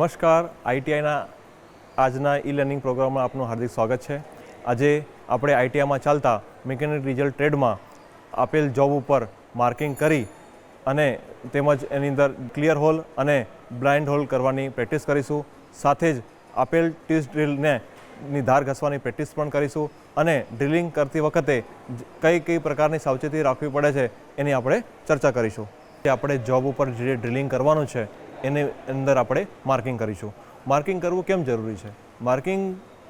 નમસ્કાર. આઈટીઆઈના આજના e learning પ્રોગ્રામમાં આપનું હાર્દિક સ્વાગત છે. આજે આપણે આઈટીઆઈમાં ચાલતા મિકેનિક ડીઝલ ટ્રેડમાં આપેલ જોબ ઉપર માર્કિંગ કરી અને તેમજ એની અંદર ક્લિયર હોલ અને બ્લાઇન્ડ હોલ કરવાની પ્રેક્ટિસ કરીશું. સાથે જ આપેલ ટીસ ડ્રીલને ની ધાર ઘસવાની પ્રેક્ટિસ પણ કરીશું અને ડ્રિલિંગ કરતી વખતે કઈ કઈ પ્રકારની સાવચેતી રાખવી પડે છે એની આપણે ચર્ચા કરીશું. આપણે જોબ ઉપર જે ડ્રિલિંગ કરવાનું છે એની અંદર આપણે માર્કિંગ કરીશું. માર્કિંગ કરવું કેમ જરૂરી છે? માર્કિંગ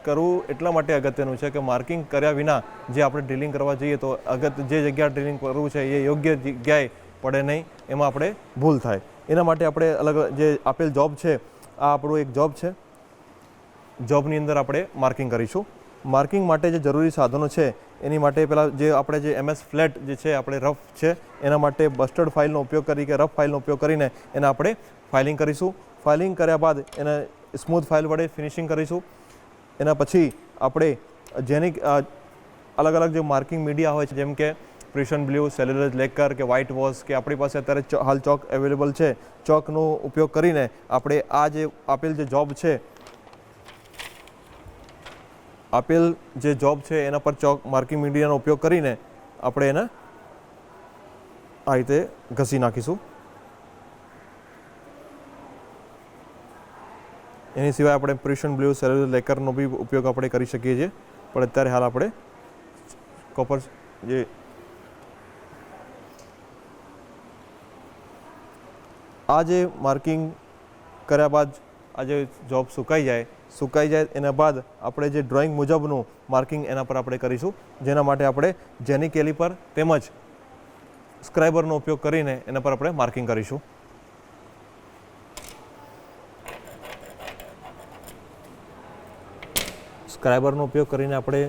કરવું એટલા માટે અગત્યનું છે કે માર્કિંગ કર્યા વિના જે આપણે ડ્રિલિંગ કરવા જઈએ તો અગત જે જગ્યા ડ્રિલિંગ કરવું છે એ યોગ્ય જગ્યાએ પડે નહીં, એમાં આપણે ભૂલ થાય. એના માટે આપણે અલગ જે આપેલ જોબ છે, આ આપણું એક જોબ છે. જોબની અંદર આપણે માર્કિંગ કરીશું. માર્કિંગ માટે જે જરૂરી સાધનો છે, એની માટે પહેલાં જે આપણે જે એમએસ ફ્લેટ જે છે, આપણે રફ છે, એના માટે બસ્ટર્ડ ફાઇલનો ઉપયોગ કરી કે રફ ફાઇલનો ઉપયોગ કરીને એને આપણે ફાઇલિંગ કરીશું. ફાઇલિંગ કર્યા બાદ એને સ્મૂથ ફાઇલ વડે ફિનિશિંગ કરીશું. એના પછી આપણે જેની અલગ અલગ જે માર્કિંગ મીડિયા હોય છે, જેમ કે પ્રિશન બ્લુ, સેલ્યુલર લેકર કે વ્હાઇટ વોશ કે આપણી પાસે અત્યારે હાલ ચોક અવેલેબલ છે. ચોકનો ઉપયોગ કરીને આપણે આ જે આપેલ જે જોબ છે આપેલ જે જોબ છે, એના પર ચોક માર્કિંગ મીડિયાનો ઉપયોગ કરીને આપણે એને આ રીતે ઘસી નાખીશું. એની સિવાય આપણે પ્રિશન બ્લુ સેલ્યુલર લેકરનો બી ઉપયોગ આપણે કરી શકીએ છીએ, પણ અત્યારે હાલ આપણે કોપર જે આ જે માર્કિંગ કર્યા બાદ આ જે જોબ સુકાઈ જાય સુકાઈ જાય એના બાદ આપણે જે ડ્રોઈંગ મુજબનું માર્કિંગ એના પર આપણે કરીશું. જેના માટે આપણે જેની કેલિપર તેમજ સ્ક્રાઇબરનો ઉપયોગ કરીને એના પર આપણે માર્કિંગ કરીશું. સ્ક્રાઇબરનો ઉપયોગ કરીને આપણે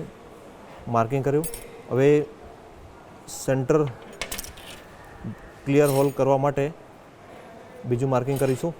માર્કિંગ કર્યું. હવે સેન્ટર ક્લિયર હોલ કરવા માટે બીજું માર્કિંગ કરીશું.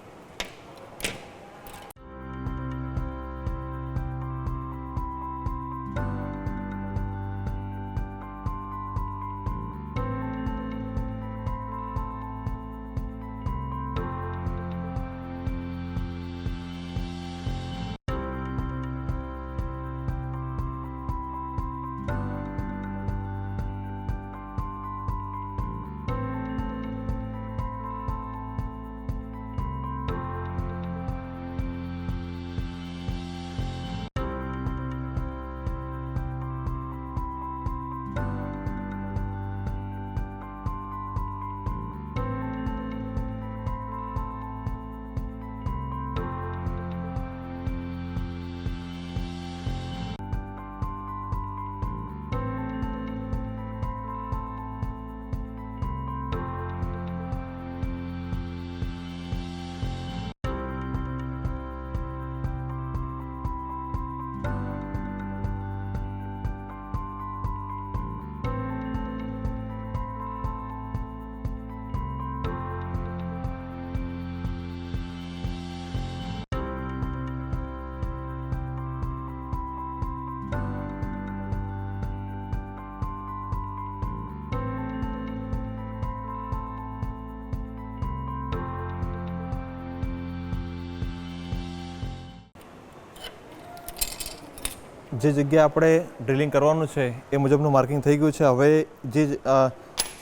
જે જગ્યા આપણે ડ્રિલિંગ કરવાનું છે, એ મુજબનું માર્કિંગ થઈ ગયું છે. હવે જે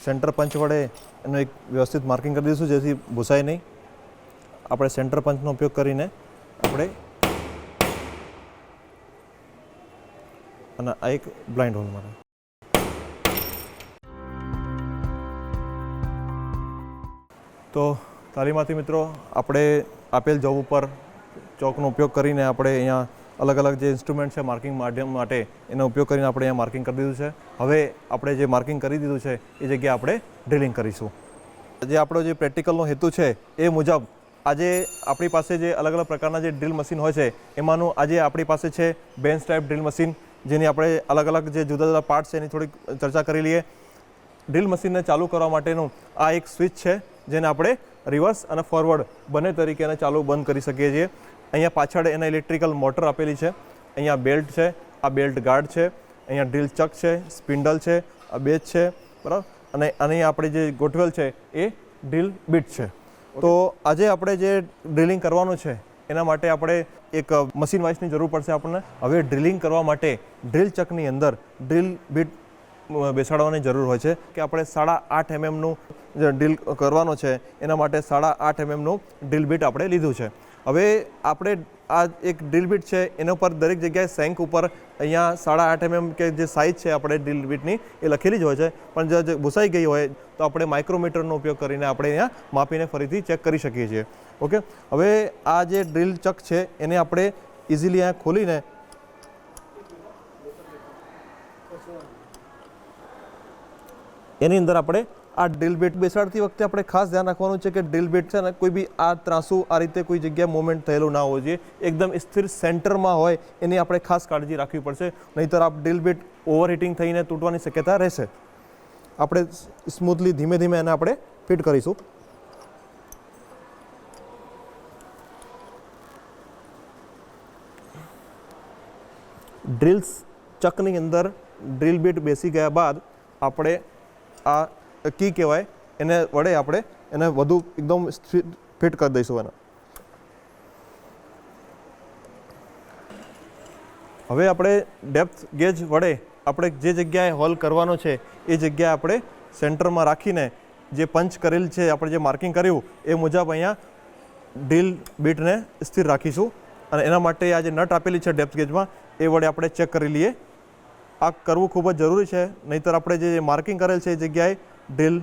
સેન્ટર પંચ વડે એનું એક વ્યવસ્થિત માર્કિંગ કરી દઈશું, જેથી ભૂસાય નહીં. આપણે સેન્ટર પંચનો ઉપયોગ કરીને આપણે અને આ એક બ્લાઇન્ડ હોલ માટે તો તાલીમાર્થી મિત્રો, આપણે આપેલ જોબ ઉપર ચોકનો ઉપયોગ કરીને આપણે અહીંયા અલગ અલગ જે ઇન્સ્ટ્રુમેન્ટ છે માર્કિંગ માધ્યમ માટે એનો ઉપયોગ કરીને આપણે અહીંયા માર્કિંગ કરી દીધું છે. હવે આપણે જે માર્કિંગ કરી દીધું છે, એ જગ્યાએ આપણે ડ્રિલિંગ કરીશું. જે આપણો જે પ્રેક્ટિકલનો હેતુ છે, એ મુજબ આજે આપણી પાસે જે અલગ અલગ પ્રકારના જે ડ્રિલ મશીન હોય છે, એમાંનું આજે આપણી પાસે છે બેન્ચ ટાઈપ ડ્રિલ મશીન, જેની આપણે અલગ અલગ જે જુદા જુદા પાર્ટ છે એની થોડીક ચર્ચા કરી લઈએ. ડ્રિલ મશીનને ચાલુ કરવા માટેનું આ એક સ્વિચ છે, જેને આપણે રિવર્સ અને ફોરવર્ડ બંને તરીકે એને ચાલુ બંધ કરી શકીએ છીએ. અહીંયા પાછળ એના ઇલેક્ટ્રિકલ મોટર આપેલી છે. અહીંયા બેલ્ટ છે, આ બેલ્ટ ગાર્ડ છે, અહીંયા ડ્રિલ ચક છે, સ્પિન્ડલ છે, આ બેચ છે, બરાબર? અને અહીંયા આપણે જે ગોઠવેલ છે એ ડ્રિલ બીટ છે. તો આજે આપણે જે ડ્રિલિંગ કરવાનું છે, એના માટે આપણે એક મશીન વાઇસની જરૂર પડશે આપણને. હવે ડ્રિલિંગ કરવા માટે ડ્રિલ ચકની અંદર ડ્રિલ બીટ બેસાડવાની જરૂર હોય છે કે આપણે સાડા આઠ એમએમનું જે ડ્રિલ કરવાનો છે, એના માટે સાડા આઠ એમએમનું ડ્રિલ બીટ આપણે લીધું છે. હવે આપણે આ એક ડ્રીલ બીટ છે, એના ઉપર દરેક જગ્યાએ સેન્ક ઉપર અહીંયા સાડા આઠ એમએમ કે જે સાઇઝ છે આપણે ડ્રીલ બીટની એ લખેલી જ હોય છે. પણ જો ભૂસાઈ ગઈ હોય, તો આપણે માઇક્રોમીટરનો ઉપયોગ કરીને આપણે અહીંયા માપીને ફરીથી ચેક કરી શકીએ છીએ. ઓકે હવે આ જે ડ્રીલ ચક છે, એને આપણે ઇઝીલી અહીંયા ખોલીને એની અંદર આપણે આ ડ્રિલ બેટ બેસાડતી વખતે આપણે ખાસ ધ્યાન રાખવાનું છે કે ડ્રિલ બેટ છે ને કોઈ બી આ ત્રાસુ આ રીતે કોઈ જગ્યાએ મૂવમેન્ટ થયેલું ના હોવું જોઈએ એકદમ સ્થિર સેન્ટરમાં હોય એની આપણે ખાસ કાળજી રાખવી પડશે. નહીંતર આ ડ્રિલ બીટ ઓવરહીટિંગ થઈને તૂટવાની શક્યતા રહેશે. આપણે સ્મૂથલી ધીમે ધીમે એને આપણે ફિટ કરીશું. ડ્રિલ્સ ચકની અંદર ડ્રિલ બીટ બેસી ગયા બાદ આપણે આ કી કહેવાય, એને વડે આપણે એને વધુ એકદમ ફિટ કરી દઈશું એને. હવે આપણે ડેપ્થ ગેજ વડે આપણે જે જગ્યાએ હોલ કરવાનો છે, એ જગ્યાએ આપણે સેન્ટરમાં રાખીને જે પંચ કરેલ છે, આપણે જે માર્કિંગ કર્યું, એ મુજબ અહીંયા ડ્રીલ બીટને સ્થિર રાખીશું. અને એના માટે આ જે નટ આપેલી છે ડેપ્થ ગેજમાં, એ વડે આપણે ચેક કરી લઈએ. આ કરવું ખૂબ જ જરૂરી છે, નહીંતર આપણે જે માર્કિંગ કરેલ છે એ જગ્યાએ ડ્રીલ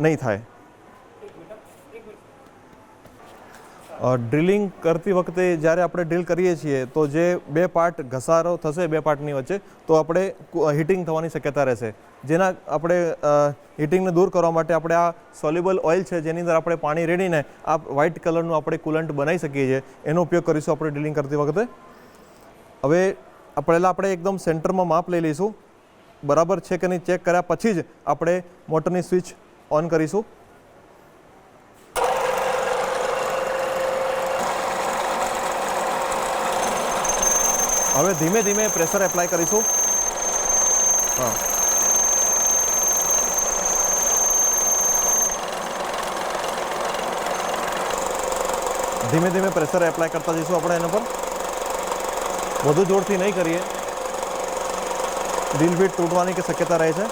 નહીં થાય ડ્રિલિંગ કરતી વખતે જ્યારે આપણે ડ્રિલ કરીએ છીએ તો જે બે પાર્ટ ઘસારો થશે બે પાર્ટની વચ્ચે તો આપણે હીટિંગ થવાની શક્યતા રહેશે જેના આપણે હીટિંગને દૂર કરવા માટે આપણે આ સોલ્યુબલ ઓઇલ છે જેની અંદર આપણે પાણી રેડીને આ વ્હાઇટ કલરનું આપણે કુલન્ટ બનાવી શકીએ છીએ એનો ઉપયોગ કરીશું આપણે ડ્રિલિંગ કરતી વખતે હવે પહેલાં આપણે એકદમ સેન્ટરમાં માપ લઈ લઈશું બરાબર છે કે નહીં ચેક કર્યા પછી જ આપણે મોટરની સ્વિચ ઓન કરીશું. હવે ધીમે ધીમે પ્રેશર એપ્લાય કરીશું. હા. ધીમે ધીમે પ્રેશર એપ્લાય કરતા જઈશું આપણે એના પર. વધુ જોરથી નહીં કરીએ. ડીલ બીટ તૂટવાની કે શક્યતા રહે છે?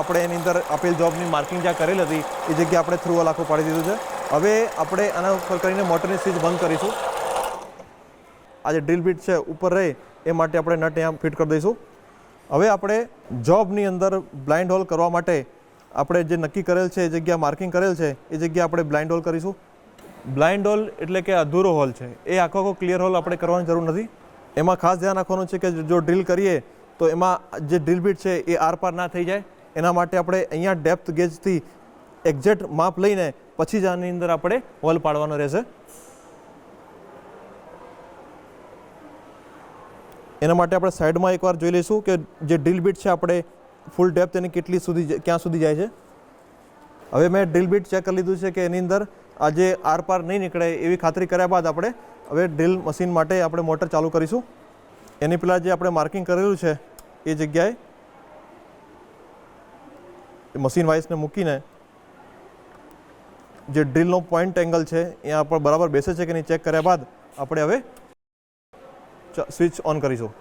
આપણે એની અંદર આપેલ જોબની માર્કિંગ જ્યાં કરેલ હતી, એ જગ્યાએ આપણે થ્રુ આખું પાડી દીધું છે. હવે આપણે આના ઉપર કરીને મોટરની સ્વિચ બંધ કરીશું. આ જે ડ્રીલ બીટ છે, ઉપર રહે, એ માટે આપણે નટ અહીંયા ફિટ કરી દઈશું. હવે આપણે જોબની અંદર બ્લાઇન્ડ હોલ કરવા માટે આપણે જે નક્કી કરેલ છે, એ જગ્યા માર્કિંગ કરેલ છે, એ જગ્યા આપણે બ્લાઇન્ડ હોલ કરીશું. બ્લાઇન્ડ હોલ એટલે કે અધૂરો હોલ છે. એ આખો આખો ક્લિયર હોલ આપણે કરવાની જરૂર નથી. એમાં ખાસ ધ્યાન રાખવાનું છે કે જો ડ્રીલ કરીએ, તો એમાં જે ડ્રીલ બીટ છે, એ આરપાર ના થઈ જાય. એના માટે આપણે અહીંયા ડેપ્થ ગેજથી એક્ઝેક્ટ માપ લઈને પછી જ આની અંદર આપણે હોલ પાડવાનો રહેશે. એના માટે આપણે સાઈડમાં એકવાર જોઈ લઈશું કે જે ડ્રીલ બીટ છે, આપણે ફૂલ ડેપ્થ એની કેટલી સુધી ક્યાં સુધી જાય છે? હવે મેં ડ્રિલ બીટ ચેક કરી લીધું છે કે એની અંદર આજે આરપાર આર પાર નહીં નીકળે એવી ખાતરી કર્યા બાદ આપણે હવે ડ્રીલ મશીન માટે આપણે મોટર ચાલુ કરીશું. એની પહેલાં જે આપણે માર્કિંગ કરેલું છે, એ જગ્યાએ મશીન વાઇસને મૂકીને જે ડ્રિલનો પોઈન્ટ એંગલ છે એ પર બરાબર બેસે છે કે નહીં ચેક કર્યા બાદ આપણે હવે સ્વિચ ઓન કરીશું.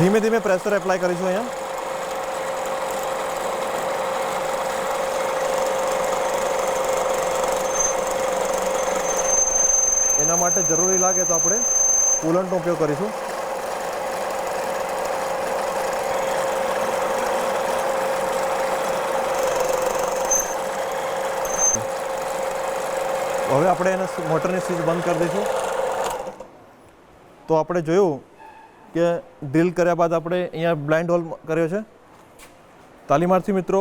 ધીમે ધીમે પ્રેશર એપ્લાય કરીશું અહીંયા. એના માટે જરૂરી લાગે તો આપણે કુલન્ટનો ઉપયોગ કરીશું. હવે આપણે એને મોટરની સ્વિચ બંધ કરી દઈશું. તો આપણે જોયું કે ડ્રિલ કર્યા બાદ આપણે અહીંયા બ્લાઇન્ડ હોલ કર્યો છે. તાલીમાર્થી મિત્રો,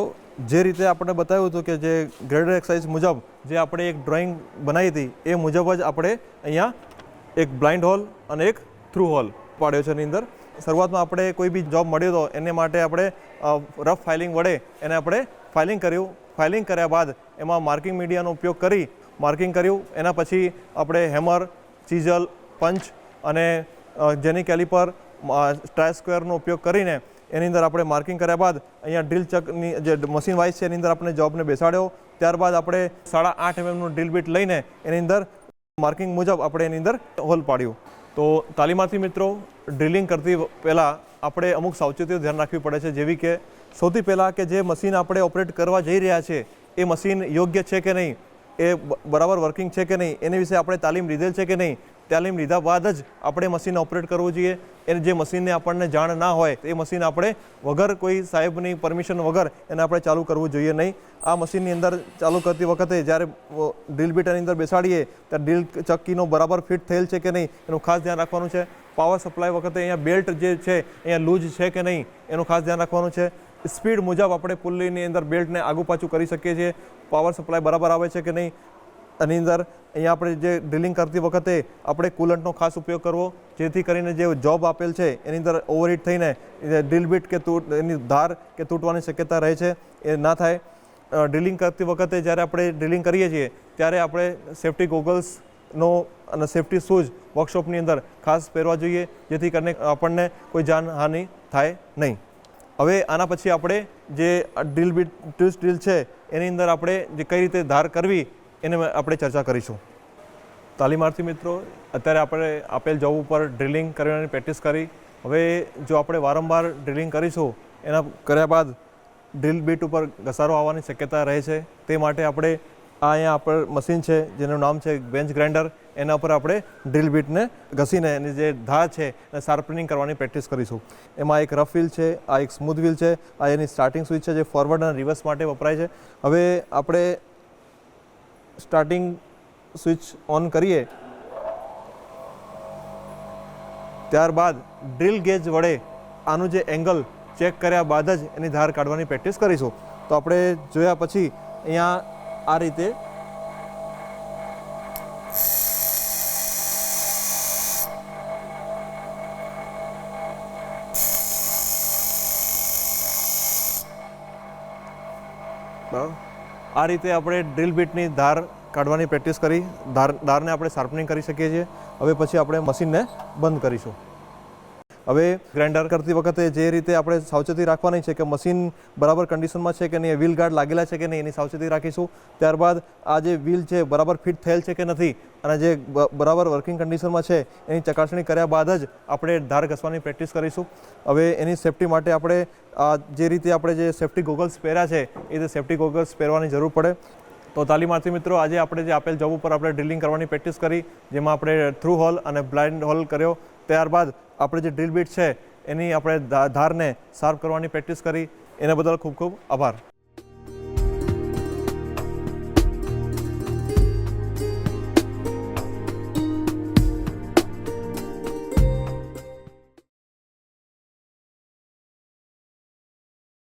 જે રીતે આપણે બતાવ્યું હતું કે જે ગ્રેડર એક્સરસાઇઝ મુજબ જે આપણે એક ડ્રોઈંગ બનાવી હતી, એ મુજબ જ આપણે અહીંયા એક બ્લાઇન્ડ હોલ અને એક થ્રુ હોલ પાડ્યો છે એની અંદર. શરૂઆતમાં આપણે કોઈ બી જોબ મળ્યો હતો એને માટે આપણે રફ ફાઇલિંગ વડે એને આપણે ફાઇલિંગ કર્યું. ફાઇલિંગ કર્યા બાદ એમાં માર્કિંગ મીડિયાનો ઉપયોગ કરી માર્કિંગ કર્યું. એના પછી આપણે હેમર ચીઝલ પંચ અને જેની કેલિપર ટ્રાય સ્ક્વેરનો ઉપયોગ કરીને એની અંદર આપણે માર્કિંગ કર્યા બાદ અહીંયા ડ્રીલ ચકની જે મશીન વાઇઝ છે એની અંદર આપણે જોબને બેસાડ્યો. ત્યારબાદ આપણે સાડા આઠ એમએમનું ડ્રીલ બીટ લઈને એની અંદર માર્કિંગ મુજબ આપણે એની અંદર હોલ પાડ્યું. તો તાલીમાર્થી મિત્રો, ડ્રિલિંગ કરતી પહેલાં આપણે અમુક સાવચેતીઓ ધ્યાન રાખવી પડે છે. જેવી કે સૌથી પહેલાં કે જે મશીન આપણે ઓપરેટ કરવા જઈ રહ્યા છે, એ મશીન યોગ્ય છે કે નહીં? એ બરાબર વર્કિંગ છે કે નહીં? એની વિશે આપણે તાલીમ લીધેલ છે કે નહીં? તાલીમ લીધા બાદ જ આપણે મશીન ઓપરેટ કરવું જોઈએ. એને જે મશીનને આપણને જાણ ના હોય, એ મશીન આપણે વગર કોઈ સાહેબની પરમિશન વગર એને આપણે ચાલુ કરવું જોઈએ નહીં. આ મશીનની અંદર ચાલુ કરતી વખતે જ્યારે ડ્રીલ બીટરની અંદર બેસાડીએ, ત્યારે ડ્રીલ ચક્કીનો બરાબર ફિટ થયેલ છે કે નહીં, એનું ખાસ ધ્યાન રાખવાનું છે. પાવર સપ્લાય વખતે અહીંયા બેલ્ટ જે છે, અહીંયા લૂઝ છે કે નહીં, એનું ખાસ ધ્યાન રાખવાનું છે. સ્પીડ મુજબ આપણે પુલ્લીની અંદર બેલ્ટને આગુ પાછું કરી શકીએ છીએ. પાવર સપ્લાય બરાબર આવે છે કે નહીં આની અંદર અહીંયા આપણે જે ડ્રિલિંગ કરતી વખતે આપણે કુલન્ટનો ખાસ ઉપયોગ કરવો, જેથી કરીને જે જોબ આપેલ છે, એની અંદર ઓવરહીટ થઈને ડ્રિલ બીટ કે તૂટ, એની ધાર કે તૂટવાની શક્યતા રહે છે, એ ના થાય. ડ્રિલિંગ કરતી વખતે જ્યારે આપણે ડ્રિલિંગ કરીએ છીએ, ત્યારે આપણે સેફ્ટી ગોગલ્સનો અને સેફ્ટી શૂઝ વર્કશોપની અંદર ખાસ પહેરવા જોઈએ, જેથી કરીને આપણને કોઈ જાનહાનિ થાય નહીં. હવે આના પછી આપણે જે ડ્રિલ બીટ ટ્વિસ્ટ ડ્રિલ છે, એની અંદર આપણે જે કઈ રીતે ધાર કરવી એને આપણે ચર્ચા કરીશું. તાલીમાર્થી મિત્રો, અત્યારે આપણે આપેલ જોબ ઉપર ડ્રિલિંગ કરવાની પ્રેક્ટિસ કરી. હવે જો આપણે વારંવાર ડ્રિલિંગ કરીશું, એના કર્યા બાદ ડ્રિલ બીટ ઉપર ઘસારો આવવાની શક્યતા રહે છે. તે માટે આપણે આ અહીંયા આપણે મશીન છે, જેનું નામ છે બેન્ચ ગ્રાઇન્ડર એના ઉપર આપણે ડ્રિલ બીટને ઘસીને એની જે ધા છે, એને શાર્પનિંગ કરવાની પ્રેક્ટિસ કરીશું. એમાં એક રફ વ્હીલ છે, આ એક સ્મૂથ વ્હીલ છે, આ એની સ્ટાર્ટિંગ સ્વિચ છે, જે ફોરવર્ડ અને રિવર્સ માટે વપરાય છે. હવે આપણે સ્ટાર્ટિંગ સ્વિચ ઓન કરીએ, ત્યારબાદ ડ્રિલ ગેજ વડે આનું જે એંગલ ચેક કર્યા બાદ જ એની ધાર કાઢવાની પ્રેક્ટિસ કરીશું. તો આપણે જોયા પછી અહીંયા આ રીતે બરાબર આ રીતે આપણે ડ્રિલ બીટની ધાર કાઢવાની પ્રેક્ટિસ કરી, ધાર, ધારને આપણે શાર્પનિંગ કરી શકીએ છીએ. હવે પછી આપણે મશીનને બંધ કરીશું. હવે ગ્રાઇન્ડર કરતી વખતે જે રીતે આપણે સાવચેતી રાખવાની છે કે મશીન બરાબર કન્ડિશનમાં છે કે નહીં વ્હીલ ગાર્ડ લાગેલા છે કે નહીં, એની સાવચેતી રાખીશું. ત્યારબાદ આ જે વ્હીલ છે, બરાબર ફિટ થયેલ છે કે નથી, અને જે બરાબર વર્કિંગ કન્ડિશનમાં છે, એની ચકાસણી કર્યા બાદ જ આપણે ધાર ઘસવાની પ્રેક્ટિસ કરીશું. હવે એની સેફટી માટે આપણે આ જે રીતે આપણે જે સેફટી ગોગલ્સ પહેર્યા છે, એ રીતે સેફટી ગોગલ્સ પહેરવાની જરૂર પડે. તો તાલીમાર્થી મિત્રો, આજે આપણે જે આપેલ જોબ ઉપર આપણે ડ્રિલિંગ કરવાની પ્રેક્ટિસ કરી, જેમાં આપણે થ્રુ હોલ અને બ્લાઇન્ડ હોલ કર્યો. ત્યારબાદ આપણે જે ડ્રીલ બીટ છે, એની આપણે ધારને શાર્પ કરવાની પ્રેક્ટિસ કરી. એના બદલ ખૂબ ખૂબ આભાર.